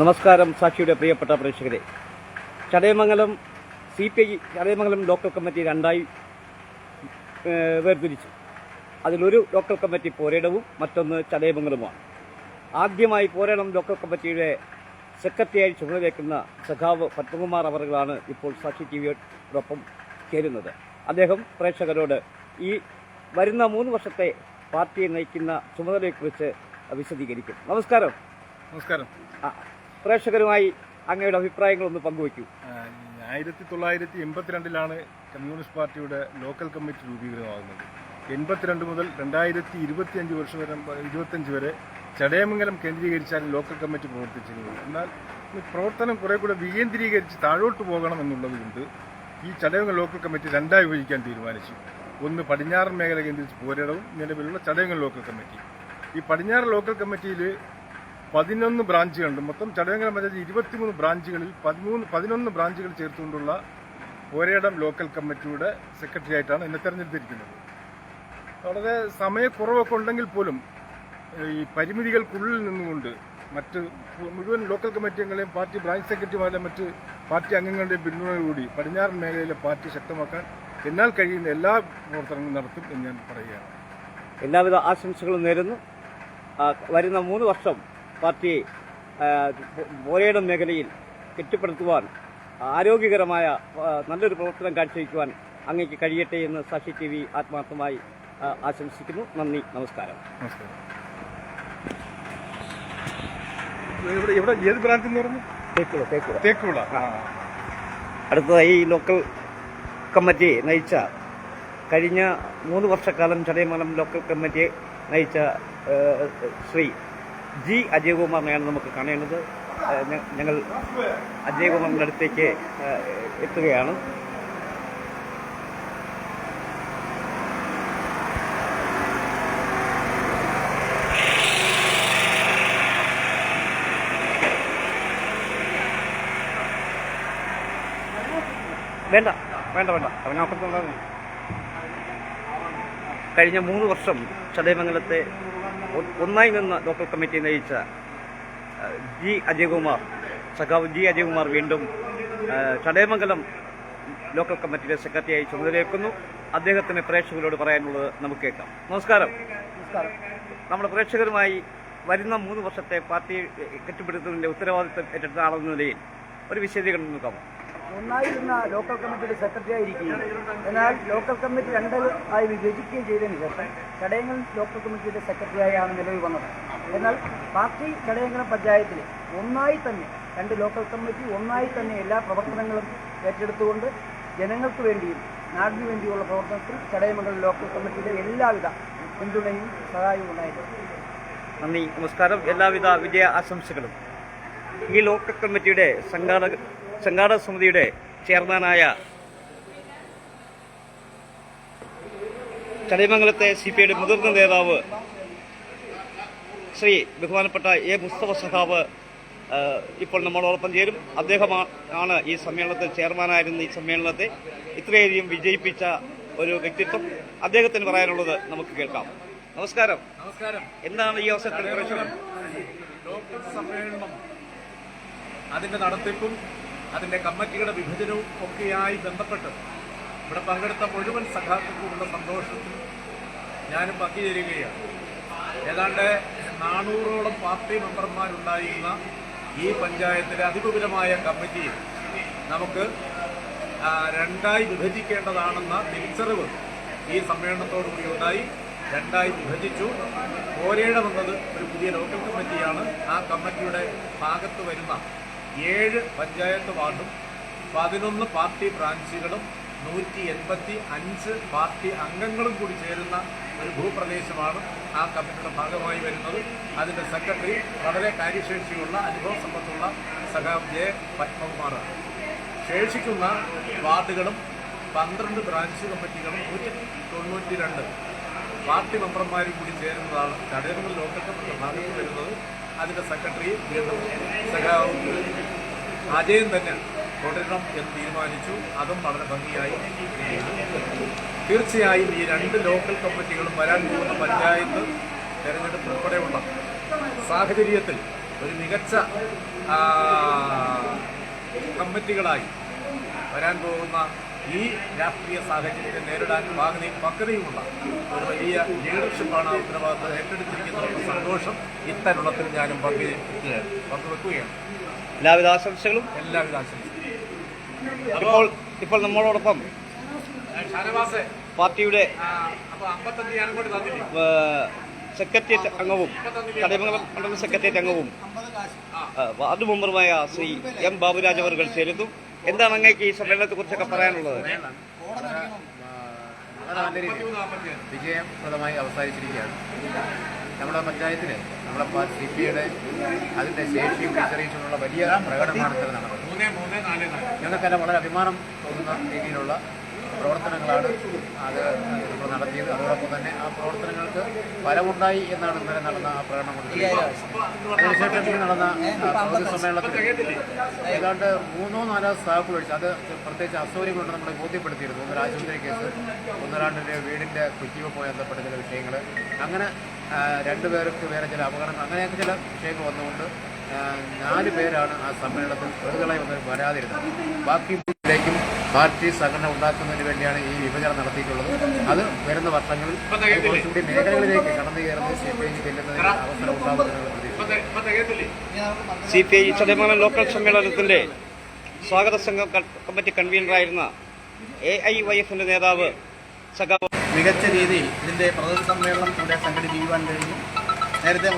നമസ്കാരം സാക്ഷിയുടെ പ്രിയപ്പെട്ട പ്രേക്ഷകരെ. Chadayamangalam C P I Chadayamangalam local committee രണ്ടായി വേർതിരിച്ചു. അതിലൊരു ലോക്കൽ കമ്മിറ്റി പോരേടവും മറ്റൊന്ന് ചടയമംഗലവുമാണ്. ആദ്യമായി പോരേടം ലോക്കൽ കമ്മിറ്റിയുടെ സെക്രട്ടറിയായി ചുമതലയേക്കുന്ന സഖാവ് പത്മകുമാർ അവറുകളാണ് ഇപ്പോൾ സാക്ഷി ടി വിയോടൊപ്പം ചേരുന്നത്. അദ്ദേഹം പ്രേക്ഷകരോട് ഈ വരുന്ന മൂന്ന് വർഷത്തെ പാർട്ടിയെ നയിക്കുന്ന ചുമതലയെക്കുറിച്ച് വിശദീകരിക്കും. നമസ്കാരം. നമസ്കാരം. ആ, പ്രേക്ഷകരുമായി അങ്ങയുടെ അഭിപ്രായങ്ങളൊന്ന് പങ്കുവയ്ക്കൂ. ആയിരത്തി തൊള്ളായിരത്തി എൺപത്തിരണ്ടിലാണ് കമ്മ്യൂണിസ്റ്റ് പാർട്ടിയുടെ ലോക്കൽ കമ്മിറ്റി രൂപീകൃതമാകുന്നത്. എൺപത്തിരണ്ട് മുതൽ രണ്ടായിരത്തി ഇരുപത്തിയഞ്ച് വർഷം വരെ ഇരുപത്തഞ്ച് വരെ ചടയമംഗലം കേന്ദ്രീകരിച്ചാണ് ലോക്കൽ കമ്മിറ്റി പ്രവർത്തിച്ചിരുന്നത്. എന്നാൽ പ്രവർത്തനം കുറെ കൂടെ വികേന്ദ്രീകരിച്ച് താഴോട്ട് പോകണം എന്നുള്ളതുകൊണ്ട് ഈ ചടയമംഗലം ലോക്കൽ കമ്മിറ്റി രണ്ടായി വിഭജിക്കാൻ തീരുമാനിച്ചു. ഒന്ന് പടിഞ്ഞാറൻ മേഖല കേന്ദ്രീകരിച്ച് പോരാടവും നിലവിലുള്ള ചടയമംഗലം ലോക്കൽ കമ്മിറ്റി. ഈ പടിഞ്ഞാറ് ലോക്കൽ കമ്മിറ്റിയിൽ പതിനൊന്ന് ബ്രാഞ്ചുകളുണ്ട്. മൊത്തം ചടയങ്കര പഞ്ചായത്ത് ഇരുപത്തിമൂന്ന് ബ്രാഞ്ചുകളിൽ പതിമൂന്ന് പതിനൊന്ന് ബ്രാഞ്ചുകൾ ചേർത്തുകൊണ്ടുള്ള ഒരേടം ലോക്കൽ കമ്മിറ്റിയുടെ സെക്രട്ടറി ആയിട്ടാണ് എന്നെ തെരഞ്ഞെടുത്തിരിക്കുന്നത്. വളരെ സമയക്കുറവൊക്കെ ഉണ്ടെങ്കിൽ പോലും ഈ പരിമിതികൾക്കുള്ളിൽ നിന്നുകൊണ്ട് മറ്റ് മുഴുവൻ ലോക്കൽ കമ്മിറ്റി അംഗങ്ങളെയും പാർട്ടി ബ്രാഞ്ച് സെക്രട്ടറിമാരെ മറ്റ് പാർട്ടി അംഗങ്ങളുടെയും പിന്തുണയോടുകൂടി പടിഞ്ഞാറൻ മേഖലയിലെ പാർട്ടി ശക്തമാക്കാൻ എന്നാൽ കഴിയുന്ന എല്ലാ പ്രവർത്തനങ്ങളും നടത്തും എന്ന് ഞാൻ പറയുകയാണ്. എല്ലാവിധ ആശംസകളും നേരുന്നു. വരുന്ന മൂന്ന് വർഷം പാർട്ടിയെ പോരേടം മേഖലയിൽ കെട്ടിപ്പടുത്തുവാൻ ആരോഗ്യകരമായ നല്ലൊരു പ്രവർത്തനം കാഴ്ചവെക്കുവാൻ അങ്ങേക്ക് കഴിയട്ടെ എന്ന് സാക്ഷി ടി വി ആത്മാർത്ഥമായി ആശംസിക്കുന്നു. നന്ദി നമസ്കാരം. നമസ്കാരം ഇവിടെ ഇവിടെ ഏത് ബ്രാഞ്ച് എന്ന് പറഞ്ഞു? തേക്കുള തേക്കുള. തേക്കുള്ള അടുത്തതായി ഈ ലോക്കൽ കമ്മിറ്റി നയിച്ച കഴിഞ്ഞ മൂന്ന് വർഷക്കാലം ചടയമംഗലം ലോക്കൽ കമ്മിറ്റിയെ നയിച്ച ശ്രീ ജി അജയകുമാറിനെയാണ് നമുക്ക് കാണേണ്ടത്. ഞങ്ങൾ അജയകുമാറിന്റെ അടുത്തേക്ക് എത്തുകയാണ്. വേണ്ട വേണ്ട വേണ്ട. അവനപ്പുറത്തുള്ള കഴിഞ്ഞ മൂന്ന് വർഷം ചടയമംഗലത്തെ ഒന്നായി നിന്ന് ലോക്കൽ കമ്മിറ്റി നയിച്ച ജി അജയകുമാർ സഖാവ് ജി അജയകുമാർ വീണ്ടും ചടയമംഗലം ലോക്കൽ കമ്മിറ്റിയിലെ സെക്രട്ടറിയായി ചുമതലയേക്കുന്നു അദ്ദേഹത്തിന് പ്രേക്ഷകരോട് പറയാനുള്ളത് നമുക്ക് കേൾക്കാം. നമസ്കാരം. നമസ്കാരം. നമ്മുടെ പ്രേക്ഷകരുമായി വരുന്ന മൂന്ന് വർഷത്തെ പാർട്ടി കെട്ടിപ്പിടുത്തതിന്റെ ഉത്തരവാദിത്തം ഏറ്റെടുത്ത ആളെന്ന നിലയിൽ ഒരു വിശദീകരണം നൽകാമോ ഒന്നായിരുന്ന ലോക്കൽ കമ്മിറ്റിയുടെ സെക്രട്ടറി ആയിരിക്കുകയും എന്നാൽ ലോക്കൽ കമ്മിറ്റി രണ്ട് ആയി വിഭജിക്കുകയും ചെയ്തതിനു ശേഷം ചടയങ്ങൾ ലോക്കൽ കമ്മിറ്റിയുടെ സെക്രട്ടറിയായാണ് നിലവിൽ വന്നത്. എന്നാൽ പാർട്ടി ചടയങ്ങളും പഞ്ചായത്തിൽ ഒന്നായി തന്നെ രണ്ട് ലോക്കൽ കമ്മിറ്റി ഒന്നായി തന്നെ എല്ലാ പ്രവർത്തനങ്ങളും ഏറ്റെടുത്തുകൊണ്ട് ജനങ്ങൾക്ക് വേണ്ടിയും നാടിനു വേണ്ടിയുള്ള പ്രവർത്തനത്തിൽ ചടയമംഗലം ലോക്കൽ കമ്മിറ്റിയുടെ എല്ലാവിധ പിന്തുണയും സഹായവും ഉണ്ടായിട്ടുണ്ട്. നന്ദി നമസ്കാരം. എല്ലാവിധ വിജയ ആശംസകളും. ഈ ലോക്കൽ കമ്മിറ്റിയുടെ സംഘാടക സംഘാടക സമിതിയുടെ ചെയർമാനായ ചടയമംഗലത്തെ സി പി ഐയുടെ മുതിർന്ന നേതാവ് ശ്രീ ബഹുമാനപ്പെട്ട എ മുസ്തഫ ആ, ഇപ്പോൾ നമ്മളോടൊപ്പം ചേരും. അദ്ദേഹമാണ് ഈ സമ്മേളനത്തിൽ ചെയർമാനായിരുന്ന ഈ സമ്മേളനത്തെ. ഇത്രയധികം വിജയിപ്പിച്ച ഒരു വ്യക്തിത്വം അദ്ദേഹത്തിന് പറയാനുള്ളത് നമുക്ക് കേൾക്കാം. നമസ്കാരം. നമസ്കാരം. എന്താണ് ഈ അവസരത്തിൽ സമ്മേളനം അതിന്റെ നടത്തിപ്പും അതിന്റെ കമ്മിറ്റിയുടെ വിഭജനവും ഒക്കെയായി ബന്ധപ്പെട്ട് ഇവിടെ പങ്കെടുത്ത മുഴുവൻ സഖാക്കൾക്കുമുള്ള സന്തോഷത്തിൽ ഞാനും പങ്കുചേരുകയാണ്. ഏതാണ്ട് നാനൂറോളം പാർട്ടി മെമ്പർമാരുണ്ടായിരുന്ന ഈ പഞ്ചായത്തിലെ അതിവിപുലമായ കമ്മിറ്റിയിൽ നമുക്ക് രണ്ടായി വിഭജിക്കേണ്ടതാണെന്ന തിരിച്ചറിവ് ഈ സമ്മേളനത്തോടുകൂടി ഉണ്ടായി. രണ്ടായി വിഭജിച്ചു. പോരേഴം വന്നത് ഒരു പുതിയ ലോക്കൽ കമ്മിറ്റിയാണ്. ആ കമ്മിറ്റിയുടെ ഭാഗത്ത് വരുന്ന ഏഴ് പഞ്ചായത്ത് വാർഡും പതിനൊന്ന് പാർട്ടി ബ്രാഞ്ചുകളും നൂറ്റി എൺപത്തി അഞ്ച് പാർട്ടി അംഗങ്ങളും കൂടി ചേരുന്ന ഒരു ഭൂപ്രദേശമാണ് ആ കമ്മിറ്റിയുടെ ഭാഗമായി വരുന്നത്. അതിന്റെ സെക്രട്ടറി വളരെ കാര്യശേഷിയുള്ള അനുഭവ സമ്പത്തുള്ള സഖാവ് ജെ. പത്മകുമാറാണ്. ശേഷിക്കുന്ന വാർഡുകളും പന്ത്രണ്ട് ബ്രാഞ്ച് കമ്മിറ്റികളും നൂറ്റി പാർട്ടി മെമ്പർമാരും കൂടി ചേരുന്നതാണ്. ലോക്കൽ കമ്മിറ്റിയുടെ ഭാഗത്ത് വരുന്നത്. അതിന്റെ സെക്രട്ടറി സഖാവും അജയൻ തന്നെ തുടരണം എന്ന് തീരുമാനിച്ചു അതും വളരെ ഭംഗിയായി. തീർച്ചയായും ഈ രണ്ട് ലോക്കൽ കമ്മിറ്റികളും വരാൻ പോകുന്ന പഞ്ചായത്ത് തെരഞ്ഞെടുപ്പ് ഉൾപ്പെടെയുള്ള സാഹചര്യത്തിൽ ഒരു മികച്ച കമ്മിറ്റികളായി വരാൻ പോകുന്ന ഈ രാഷ്ട്രീയ സാഹചര്യത്തെ നേരിടാൻ വാഹനയും പക്വതയുമുള്ള ഒരു വലിയ ലീഡർഷിപ്പാണ് ഉത്തരവാദിത്തം ഏറ്റെടുത്തിരിക്കുന്നതിനുള്ള സന്തോഷം ഇത്തരുണത്തിൽ ഞാനും പങ്കുവെക്കുകയാണ് പങ്കുവെക്കുകയാണ്. എല്ലാവിധ ആശംസകളും. എല്ലാവിധ ആശംസകളും. അപ്പോൾ ഇപ്പോൾ നമ്മളോടൊപ്പം ഷാനവാസെ. പാർട്ടിയുടെ സെക്രട്ടേറിയറ്റ് അംഗവും കടയമംഗലം മണ്ഡലം സെക്രട്ടേറിയറ്റ് അംഗവും. വാർഡ് മെമ്പറുമായ ശ്രീ എം ബാബുരാജ് അവർ ചേരുന്നു എന്താണ് അങ്ങേക്ക് ഈ സമ്മേളനത്തെ കുറിച്ചൊക്കെ പറയാനുള്ളത് വിജയപ്രദമായി അവസാനിച്ചിരിക്കുകയാണ്. നമ്മുടെ പഞ്ചായത്തിന് നമ്മുടെ സി പി ഐയുടെ അതിന്റെ ശേഷിയും തിരിച്ചറിയിച്ചുകൊണ്ടുള്ള വലിയ പ്രകടനമാണ് ഇത്തരം നടന്നത് ഞങ്ങൾക്കെല്ലാം വളരെ അഭിമാനം തോന്നുന്ന രീതിയിലുള്ള പ്രവർത്തനങ്ങളാണ് അത് നടത്തിയത്. അതോടൊപ്പം തന്നെ ആ പ്രവർത്തനങ്ങൾക്ക് ഫലമുണ്ടായി എന്നാണ് ഇന്നലെ നടന്ന ആ പ്രകടനം. അതിനുശേഷം നടന്ന ആ, പൊതുസമ്മേളനത്തിൽ ഏതാണ്ട് മൂന്നോ നാലോ സ്റ്റാഫ് ഒഴിച്ച് അത് പ്രത്യേകിച്ച് അസൗകര്യം കൊണ്ട് നമ്മളെ ബോധ്യപ്പെടുത്തിയിരുന്നു. ഒന്ന് ആശുപത്രി കേസ് ഒന്നരാണ്ടിന്റെ വീടിന്റെ കുറ്റിവെപ്പുമായി ബന്ധപ്പെട്ട ചില വിഷയങ്ങൾ അങ്ങനെ രണ്ടുപേർക്ക് വേറെ ചില അപകടങ്ങൾ അങ്ങനെയൊക്കെ ചില വിഷയങ്ങൾ വന്നുകൊണ്ട് നാല് പേരാണ് ആ സമ്മേളനത്തിൽ പ്രതികളായി വന്ന് വരാതിരുന്നത്. ബാക്കി പാർട്ടി സംഘടന ഉണ്ടാക്കുന്നതിന് വേണ്ടിയാണ് ഈ വിഭജനം നടത്തിയിട്ടുള്ളത്. അത് വരുന്ന വർഷങ്ങളിൽ കുറച്ചുകൂടി മേഖലകളിലേക്ക് കടന്നു കയറുന്ന സി പി ഐ ചെല്ലുന്നതിന് അവസരം ഉണ്ടാകുമെന്നുള്ള തികയത്തില്ലേ? സി പി ഐ ലോക്കൽ സമ്മേളനത്തിന്റെ സ്വാഗത സംഘം കമ്മിറ്റി കൺവീനറായിരുന്ന എ ഐ വൈ എഫിന്റെ നേതാവ് സഖാവ് മികച്ച രീതിയിൽ ഇതിന്റെ പ്രതിനിധി സമ്മേളനം കൂടെ സംഘടിപ്പിക്കുവാൻ കഴിഞ്ഞു. നേരത്തെ